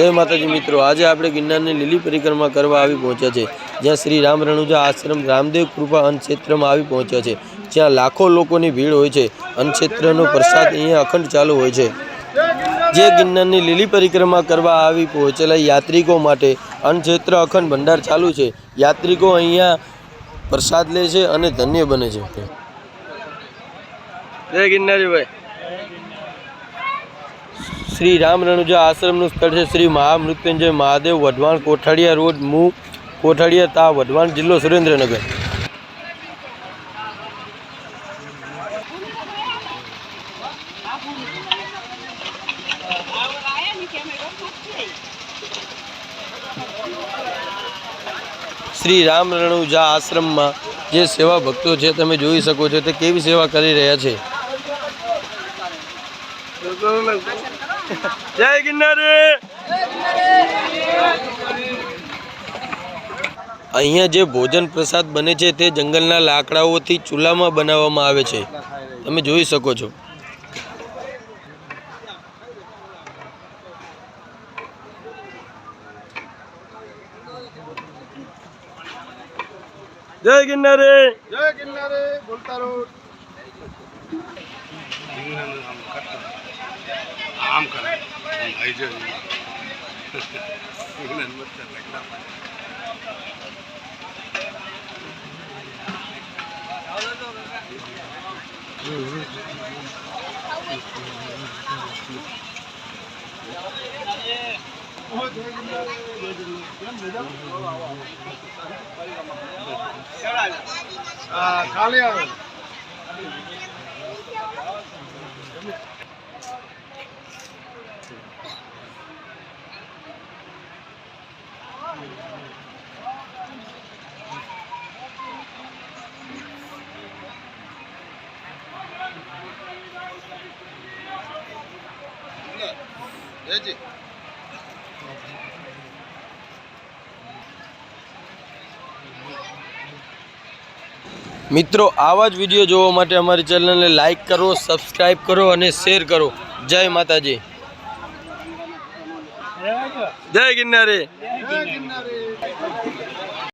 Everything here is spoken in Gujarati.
જય માતાજી મિત્રો. આજે આપણે ગિરનારની લીલી પરિક્રમા કરવા આવી પહોંચ્યા છે, જ્યાં શ્રી રામ રણુજા આશ્રમ રામદેવ કૃપા અન્નક્ષેત્રમાં આવી પહોંચ્યા છે, જ્યાં લાખો લોકોની ભીડ હોય છે, અન્નક્ષેત્રનો પ્રસાદ અહીંયા અખંડ ચાલુ હોય છે. જે ગિરનારની લીલી પરિક્રમા કરવા આવી પહોંચેલા યાત્રિકો માટે અન્નક્ષેત્ર અખંડ ભંડાર ચાલુ છે. યાત્રિકો અહીંયા પ્રસાદ લે છે અને ધન્ય બને છે. જય ગિરનારીભાઈ. શ્રી રામ રણુજા આશ્રમનું સ્થળ છે. શ્રી મહામૃત્યુંજય મહાદેવ વઢવાણ કોઠાડિયા રોડ, મુ કોઠાડિયા તા વઢવાણ જિલ્લો સુરેન્દ્રનગર. શ્રી રામ રણુજા આશ્રમમાં જે સેવા ભક્તો છે, તમે જોઈ શકો છો તે કેવી સેવા કરી રહ્યા છે. જય ગિરનારી! અહીંયા જે ભોજન પ્રસાદ બને છે તે જંગલના લાકડાઓથી ચૂલામાં બનાવવામાં આવે છે. તમે જોઈ શકો છો. જય ગિરનારી! જય ગિરનારે! આમ કરે ભાઈ જો હા ખાલી આવે જયજી મિત્રો આવા જ વીડિયો જોવા માટે અમારી ચેનલને લાઇક કરો સબસ્ક્રાઈબ કરો અને શેર કરો. જય માતાજી. જય ગિરનારી. જય ગિરનારે.